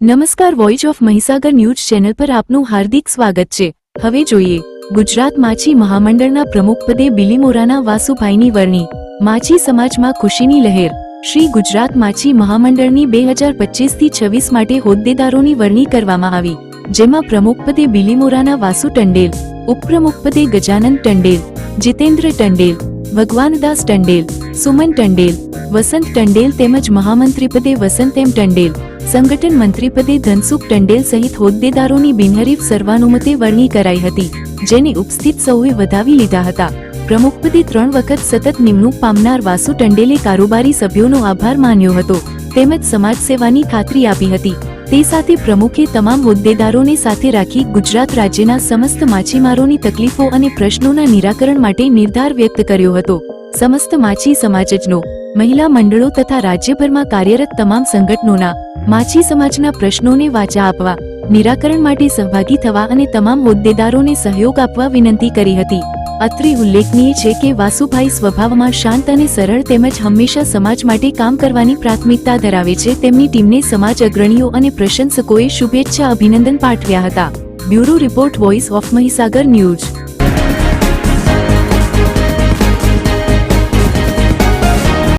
નમસ્કાર voice of Mahisagar news channel પર આપનું હાર્દિક સ્વાગત છે. હવે જોઈએ, ગુજરાત માછી મહામંડળના પ્રમુખપદે બિલીમોરાના વાસુભાઈની વરણી. માછી સમાજમાં ખુશીની લહેર. શ્રી ગુજરાત માછી મહામંડળની બે હજાર પચીસથી છવ્વીસ માટે હોદ્દેદારોની વરણી કરવામાં આવી, જેમાં પ્રમુખપદે બિલીમોરાના વાસુ ટંડેલ ઉપપ્રમુખપદે ગજાનંદ ટંડેલ, જીતેન્દ્ર ટંડેલ, ભગવાનદાસ ટંડેલ, સુમન ટંડેલ વસંત ટંડેલ તેમજ મહામંત્રીપદે વસંત એમ ટંડેલ. સંગઠન મંત્રીપદે ધનસુખ ટંડેલ સહિત હોદ્દેદારોની બિનહરીફ સર્વાનુમતે વરણી કરાઈ હતી, જેને ઉપસ્થિત સૌએ વધાવી લીધા હતા. પ્રમુખપદે ત્રણ વખત સતત નિમણૂક પામનાર વાસુ ટંડેલે કારોબારી સભ્યોનો આભાર માન્યો હતો, તેમજ સમાજ સેવાની ખાતરી આપી હતી. તે સાથે પ્રમુખે તમામ હોદ્દેદારોને સાથે રાખી ગુજરાત રાજ્યના સમસ્ત માછીમારોની તકલીફો અને પ્રશ્નોના નિરાકરણ માટે નિર્ધાર વ્યક્ત કર્યો હતો. સમસ્ત માછી સમાજજનો, મહિલા મંડળો તથા રાજ્યભરમાં કાર્યરત તમામ સંગઠનોના, માછી સમાજના પ્રશ્નોને વાચા આપવા, નિરાકરણ માટે સહભાગી થવા અને તમામ હોદ્દેદારોને સહયોગ આપવા વિનંતી કરી હતી. અત્રે ઉલ્લેખનીય છે કે વાસુભાઈ સ્વભાવમાં શાંત અને સરળ તેમજ હંમેશા સમાજ માટે કામ કરવાની પ્રાથમિકતા ધરાવે છે. તેમની ટીમને સમાજ અગ્રણીઓ અને પ્રશંસકોએ શુભેચ્છા અભિનંદન પાઠવ્યા હતા. Bureau report, voice of Mahisagar news.